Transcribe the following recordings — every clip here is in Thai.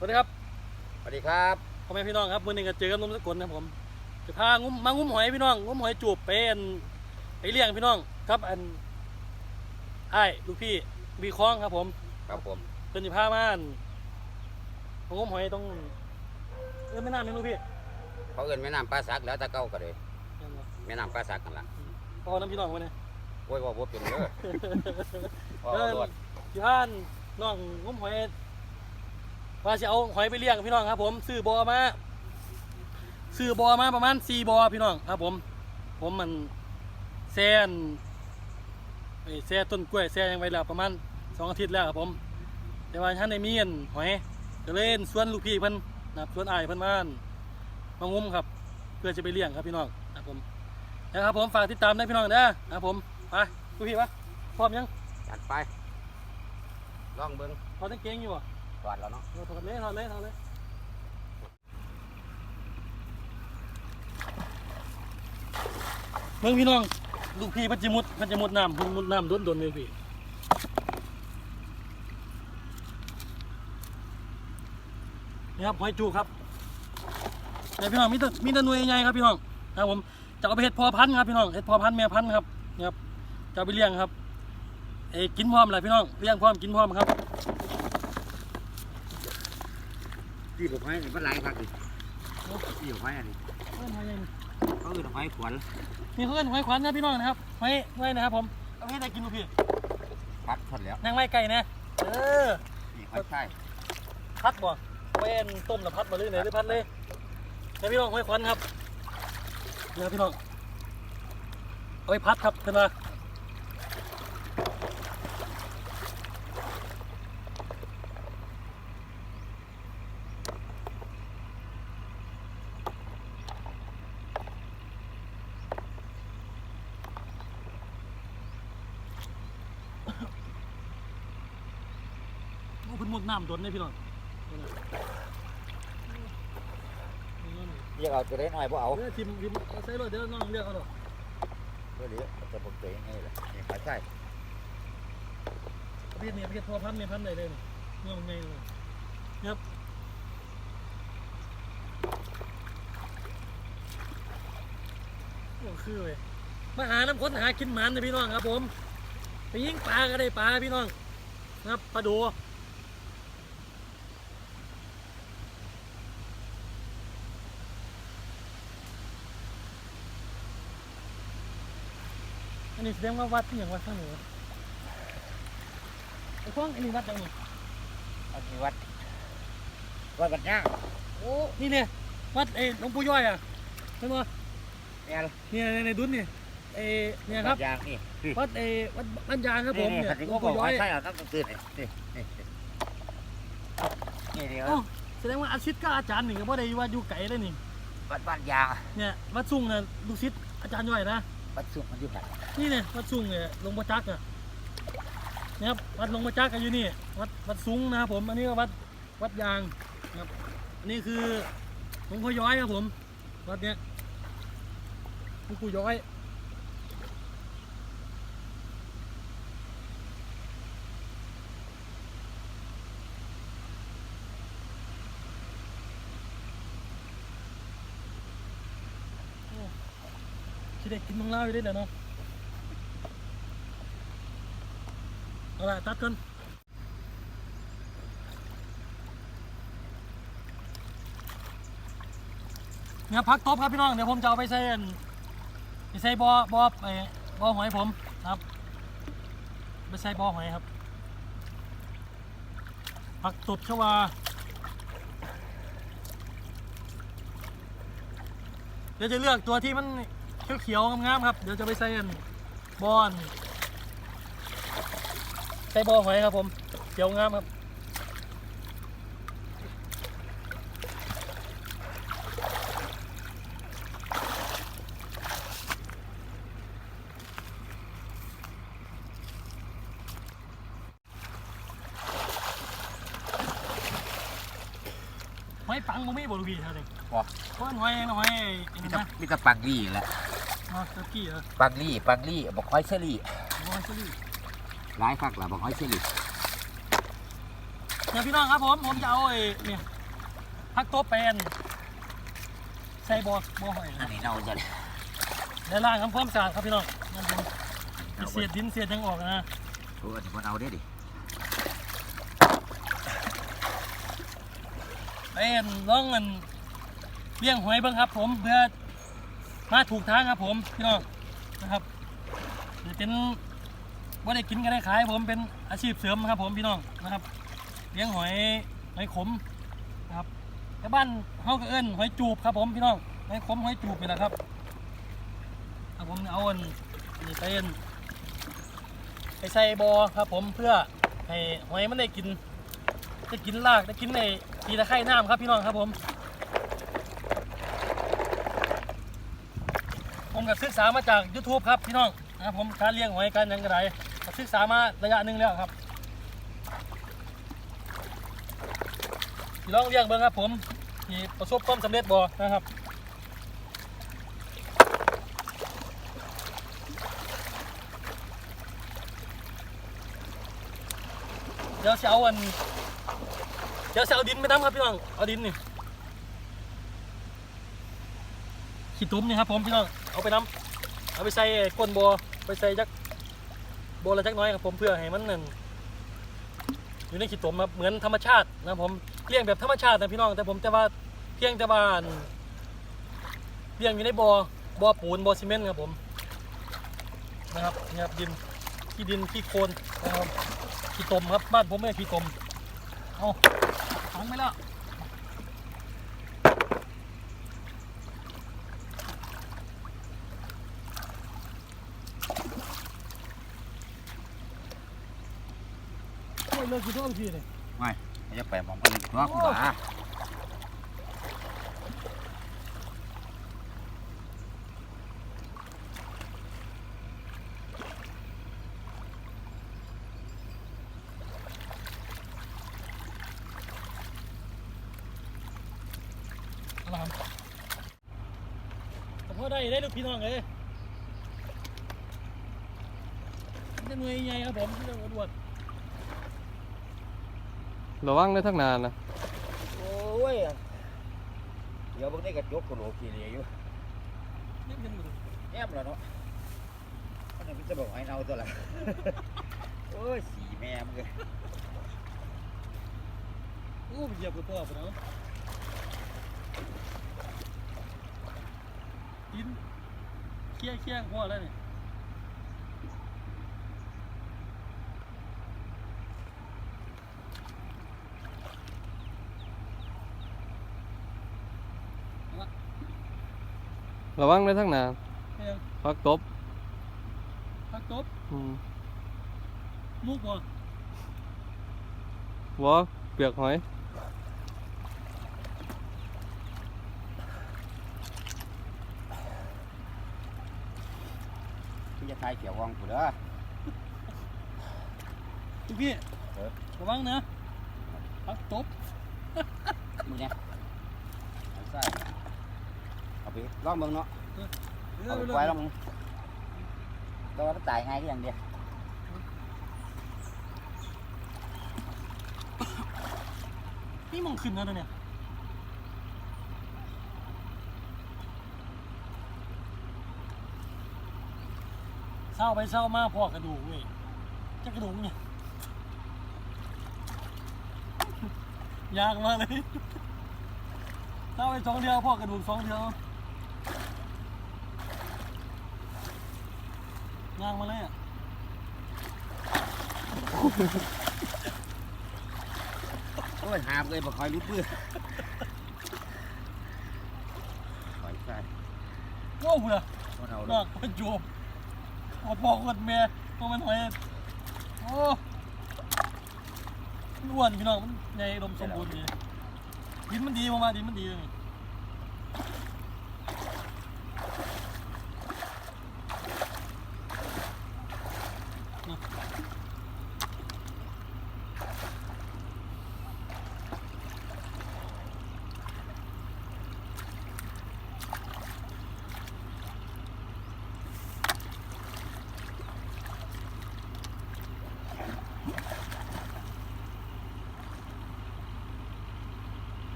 สวัสดีครับสวัสดีครับพ่อแม่พี่น้องครับมื้อนี้ก็เจอกับหนุ่มสกลนะครับผมจะพางุ้มมางุ้มหอยพี่น้องงุ้มหอยจูบไปอันไปเลี้ยงพี่น้องครับอันไอ้ายลูกพี่วีคล้องครับผมครับผมเพิ่นสิพามาอันมางุ้มหอยตรงเออไม่น่าไม่รู้พี่เขาเอิ้นแม่น้ำปลาสักแล้วแตะเก้าก็เลยนั่นบ่แม่น้ำปลาสักกันละพอน้ำพี่น้องมาเนี่ยโอ้ยว่าบ่เป็นเด้อพ่อเออรวดพี่ท่านน้องงุ้มหอย ว่าจะเอาหอยไปเลี้ยงพี่น้องครับ ผมซื้อบ่อมาซื้อบ่อมาประมาณสี่บ่อพี่น้องครับ ผม ผมมันแซนไอ้แซ่ต้นกล้วยแซ่ยังไว้แล้วประมาณสองอาทิตย์แล้วครับผม แต่ว่าท่านในมีอันหอยก็เล่นสวนลูกพี่เพิ่นนะครับสวนอ้ายเพิ่นมาอั่นมางุ้มครับ เพื่อจะไปเลี้ยงครับพี่น้องครับผมนะครับผมฝากติดตามได้พี่น้องเด้อนะครับผมไปลูกพี่ปะพร้อมยังจัดไปลองเบิ่งถอดกางเกงอยู่อะ ก่อนแล้วเนาะถอดเลยถอดเลยถอดเลยเมืองพี่น้องลูกพี่พันจิมุดพันจิมุดน้ำเพิ่นมุดน้ำโดนโดนเลยพี่นี่ครับหอยจูครับเดี๋ยพี่น้องมีแต่มีแต่หน่วยใหญ่ครับพี่น้องครับผมจะเอาไปเห็ดพอพันธุ์ครับพี่น้องเห็ดพอพันธุ์แม่พันธุ์ครับนี่ครับจะเอาไปเลี้ยงครับเอ้กินพร้อมเลยพี่น้องเลี้ยงพร้อมกินพร้อมครับ ที่ผมให้นี่มันหลายครับนี่ที่ผมให้อันนี้เอิ้นหอยใหญ่นี่เขาเอิ้นหอยขวัญมีเพื่อนหอยขวัญนะพี่น้องนะครับหอยหอยนะครับผมเอาให้ได้กินดูพี่พัดทอดแล้วนั่งไม้ไก่นะเออนี่หอยไข่พัดบ่เว้นต้มแล้วพัดมาเลยไหนหรือพัดเลยนะพี่น้องหอยขวัญครับนี่ครับพี่น้องเอาไปพัดครับเพื่อนมา ดน้ำโดนเลยพี่น้องเรียกเอาตัวเล็กหน่อยบ่เอาเดี๋ยวทิมทิมเอาใส่รถเดี๋ยวน้องเรียกเอาหรอกตัวเล็กจะบอกตัวยังไงล่ะนี่หอยไข่ประเภทนี้ประเภทพอพันธุ์ไม่พันธุ์ได้เลยนี่เงื่อนไงเลยครับโอ้คือเว้ยมาหาน้ำข้นหากินหมันนะพี่น้องครับผม ไปยิงปลาก็ได้ปลาพี่น้องนะครับปลาดู อันนี้แสดงว่าวัดที่อย่างวัดข้างเหนือไอ้ข้องอันนี้วัดจังหวะอันนี้วัดวัดบัดย่างโอ้นี่เนี่ยวัดเอ้หลวงปู่ย้อยอะเห็นไหมแม่นเนี่ยในในดุนเนี่ยเอ้เนี่ยครับดยางนี่นี่วัดเอ้วัดบ้านยางครับผมนี่เนี่ยนี่หลเขาวงบอปู่กย้หออยยไข่เอาตั้งแต่ตื่นนี่นี่นี่นี่นี่เอ้าแสดงว่าอาชิตกับอาจารย์นี่ก็บ่ได้ว่าอยู่ไกลเลยนี่วัดบ้านยางเนี่ยวัดสุ่งเนี่ยลูกศิษย์อาจารย์ย้อยนะ วัดสุงมันอยู่ไหนนี่เนี่ยวัดสุงเนี่ยหลวงพ่อจักรอะเนี่ยครับวัดหลวงพ่อจักรก็อยู่นี่วัดวัดสุงนะครับผมอันนี้ก็วัดวัดยางนะครับอันนี้คือหลวงพ่อย้อยครับผมวัดเนี้ยหลวงปู่ย้อย ได้กินมังลาวอยู่ได้เดี๋ยวเนาะเอาละตัดกันเนี่ยพักตบครับพี่น้องเดี๋ยวผมจะเอาไปใส่ไปใส่บอบอไอบอหอยผมนะครับไปใส่บอหอยครับผักตบชวาเดี๋ยวจะเลือกตัวที่มัน เขียวๆงามๆครับ เดี๋ยวจะไปใส่อันบอนใส่บอหอยครับผมเขียวงามครับหอยปังบ่มีบ่ลูกพี่เท่าไหร่บ่เพราะหอยหอยอันมีนี้แต่นะมีแต่ปักลี่แหละ อ๋อตะกี้เหรอปักลี่ปักลี่บอกหอยเชอรี่หอยสลีหลายคักล่ะบอกหอยเชอรี่เดี๋ยวพี่น้องครับผมผมจะเอาไอ้เนี่ยพักโต๊ะแปนใส่บอบ่อหอยอันนี้เราจะในล่างทำความสะอาดครับพี่น้องนั่นผมมีเศษดินเศษยังออกนะโอ้อันนี้มันเอาได้ดิไอ้อันร้องเงินเลี้ยงหอยเบิ้งครับผมเพื่อ มาถูกทางครับผมพี่น้องนะครับเป็นว่าได้กินก็ได้ขายผมเป็นอาชีพเสริมครับผมพี่น้องนะครับ เลี้ยงหอยหอยขมนะครับแต่บ้านเขาก็เอิ้นหอยจูบครับผมพี่น้องหอยขมหอยจูบนี่แหละครับครับผมเอาอันนี่ไปอันไปใส่บอครับผมเพื่อให้หอยมันได้กินได้กินรากได้กินในตีตะไคร่น้ำครับพี่น้องครับผม ผมก็ศึกษามาจาก YouTube ครับพี่น้องนะครับผมการเลี้ยงหอยการยังไรก็ศึกษามาระยะหนึ่งแล้วครับพี่ลองเลี้ยงเบิ่งครับผมที่ประสบความสำเร็จบ่นะครับเดี๋ยวจะเอาอันเดี๋ยวจะเอาดินไปน้ำครับพี่น้องเอาดินนี่ขี้ตุ้มนี่ครับผมพี่น้องเอาไปน้ำเอาไปใส่ก้นบัวไปใส่จักบัวละจักน้อยครับผมเพื่อให้มันนั่นอยู่ในขี้ตุ้มครับเหมือนธรรมชาตินะครับผมเลี้ยงแบบธรรมชาตินะพี่น้องแต่ผมแต่ว่าเพียงแต่ว่านเลี้ยงอยู่ในบ่อบ่อปูนบ่อซีเมนต์ครับผมนะครับนี่ครับดินขี้ดินขี้โคลนนะครับขี้ตมครับบ้านผมไม่ขี้ตมเอาถังไปแล้ว เลิกกินทุกทีเลยไม่จะไปมองกันนอกหมาเอาละครับแต่พอได้ได้ลูกพี่น้องเลยจะหน่วยใหญ่ครับผมที่เรื่องอวด ระวังได้ทั้งนานนะโอ้ย เดี๋ยวพวกนี้ก็ยกกระโหลกกี่เหลี่ยอยู่เล่นกันหมดเลยแอบแล้วเนาะมันจะจะบอกให้เอาตัวละโอ้ยสีแม่มึงเลยโอ้ไปเหยียบกับตัวไปเนาะกินเคี้ยเคี้ยพอแล้วเนี่ย ระวังได้ทั้งนานให้ยังพักตบพักตบอืมมุกบ่วอเปียกหอยพี่จะทายเขียววังกูเด้อ ทุกพี่เออ ระวังนะพักตบมึงเนี่ยเอาใส่ เอาไปลองมึงเนาะเอเอาอไปเร็วไว้ลองมึงแต่ว่ามันตายง่ายที่อย่างเดียวนี่มองขึ้นแล้วนะเนี่ยเศร้าไปเศร้ามาพ่อกระดูกเว้ยจะกระดูกเนี่ยยากมากเลยเศร้าไปสองเดียวพ่อกระดูกสองเดียว ยากมาเลยอะโอ้ยหามเลยบ่คอยรุดมือปล่อยใส่โอ้เบื่อบ่เอานดออกกมันจูบพอบอกคนแม่ตัวมันหอยโอ้มันอ้วนพี่น้องมันในลมสมบูรณ์ดีดินมันดีมากๆดินมันดีเลย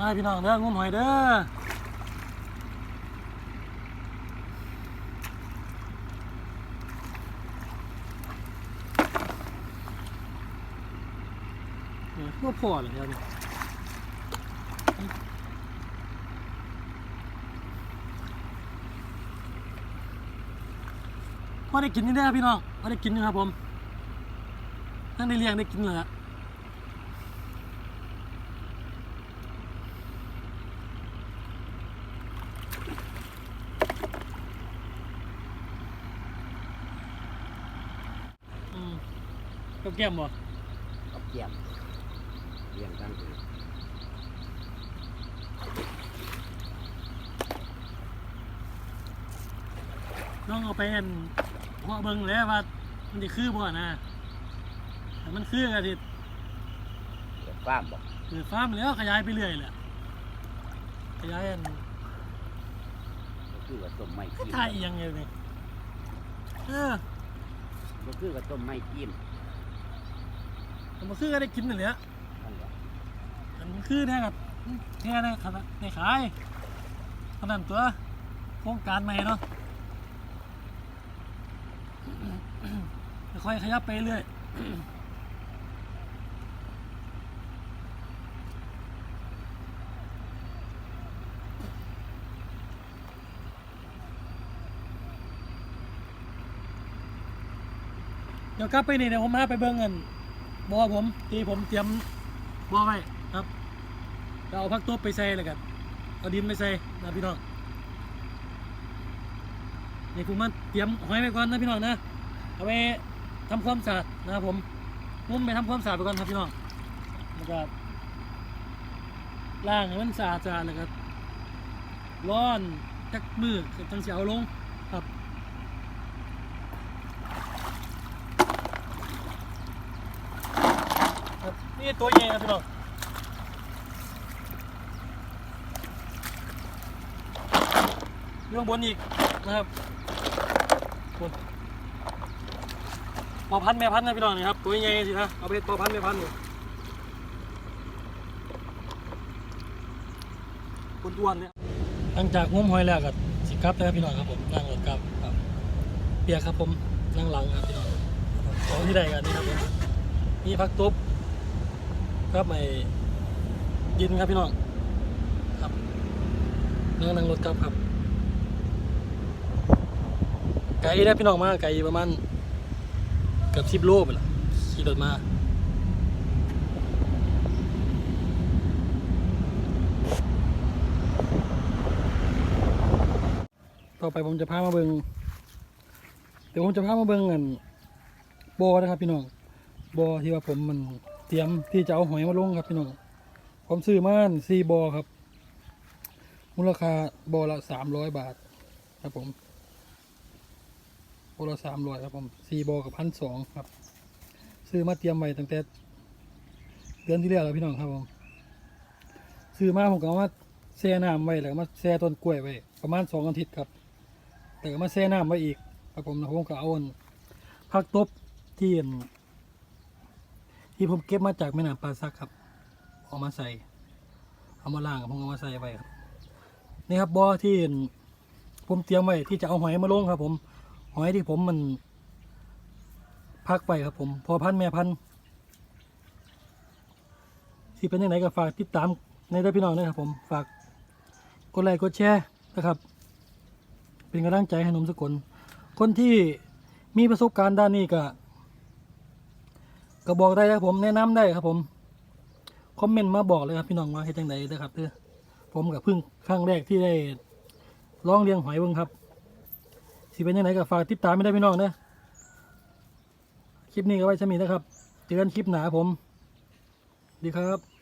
มาพี่น้องเด้องมหอยเด้อเนี่ยพวกพ่อเลยเดี๋ยวนี้พอได้กินนี่ได้อพี่น้องพอได้กินอยู่ครับผมนั่งได้เลี้ยงได้กินเลยอะ อืม กับแก้มบ่กับเกียมเลี้ยงตั้งคือน้องเอาไปอันเพาะเบิ่งแล้วว่ามันจะคือบ่นะแต่มันคือกันสิเกิดฟ้าร์มบอกเกิดฟาร์มแล้วขยายไปเรื่อยแหละขยายอันก็คือกับต้มไม้ก็จิ้มถ่ายอีหยังไงนี่เออ ก็คือกับต้มไม้จิ้ม แต่มันคือก็ได้กินนั่นแหละนั่นแหละอันมันคือแน่กับแน่ได้ขนาดได้ขายเท่านั้นตัวโครงการใหม่เนาะค่อยๆขยับไปเรื่อยเดี๋ยวกลับไปนี่เดี๋ยวผมมาไปเบิ่งเงิน บอผมที่ผมเตรียมบอไว้ครับเราเอาพักตัวไปใส่เลยกันเอาดินไปใส่นะพี่น้องนี่ผมมาเตรียมหอยไปก่อนนะพี่น้องนะเอาไปทำความสะอาดนะครับผมผมไปทำความสะอาดไปก่อนครับพี่น้องแล้วก็ล้างให้มันสะอาดสะอาดเลยครับร้อนจักมือจังเสียเอาลงครับ ครับ นี่ตัวใหญ่ครับพี่น้องเรื่องบนอีกนะครับบนพอพันธุ์แม่พันนะพี่น้องนี่ครับตัวใหญ่สินะเอาไปพอพันธุ์แม่พันธุ์นี่คนอ้วนเนี่ยหลังจากงมหอยแล้วก็สิกลับแล้วครับพี่น้องครับผมนั่งรถกลับครับเปียกครับผมนั่งหลังครับพี่น้องของที่ใดกันนี่ครับผมมีพักตบ ครับไอ้ยินครับพี่น้องครับนั่งนั่งรถกลับครับ ไกลได้พี่น้องมากไกลประมาณเกือบสิบโลไปละขี่รถมาต่อไปผมจะพามาเบิงเดี๋ยวผมจะพามาเบิงเงินโบนะครับพี่น้องบอที่ว่าผมมัน เตรียมที่จะเอาหอยมาลงครับพี่น้องผมซื้อมาสี่บอครับ มูลค่าบอละสามร้อยบาท ครับผมบอละสามร้อยครับผมสี่บอกับพันสองครับ ซื้อมาเตรียมไว้ตั้งแต่เดือนที่แล้วแล้วพี่น้องครับผมซื้อมาผมก็เอามาแช่น้ำไว้แล้วมาแช่ต้นกล้วยไว้ประมาณสองอาทิตย์ครับแต่ก็มาแช่น้ำไว้อีกครับผมแล้วผมก็เอาอันผักตบที่อัน ที่ผมเก็บมาจากแม่น้ำปลาซักครับเอามาใส่เอามาล่างผมเอามาใส่ไว้ครับนี่ครับบ่อที่ผมเตรียมไว้ที่จะเอาหอยมาลงครับ ผม หอยที่ผมมัน พักไปครับ ผม พอพันแม่พันที่เป็นยังไงก็ฝากติดตามในเด้พี่น้องด้วยครับ ผมฝากกดไลค์กดแชร์นะครับ เป็นกำลังใจให้หนุ่มสกลคนที่มีประสบการณ์ด้านนี้ก็ ก็บอกได้ครับผมแนะนำได้ครับผมคอมเมนต์มาบอกเลยครับพี่น้องว่าเฮ็ดจังไดนะครับเด้อผมกับเพิ่งครั้งแรกที่ได้ลองเรียงหอยเบิ้งครับสิเป็นยังไงก็ฝากติดตามไม่ได้พี่น้องนะคลิปนี้ก็ไว้ชมีนะครับเจอกันคลิปหนาผม ดีครับ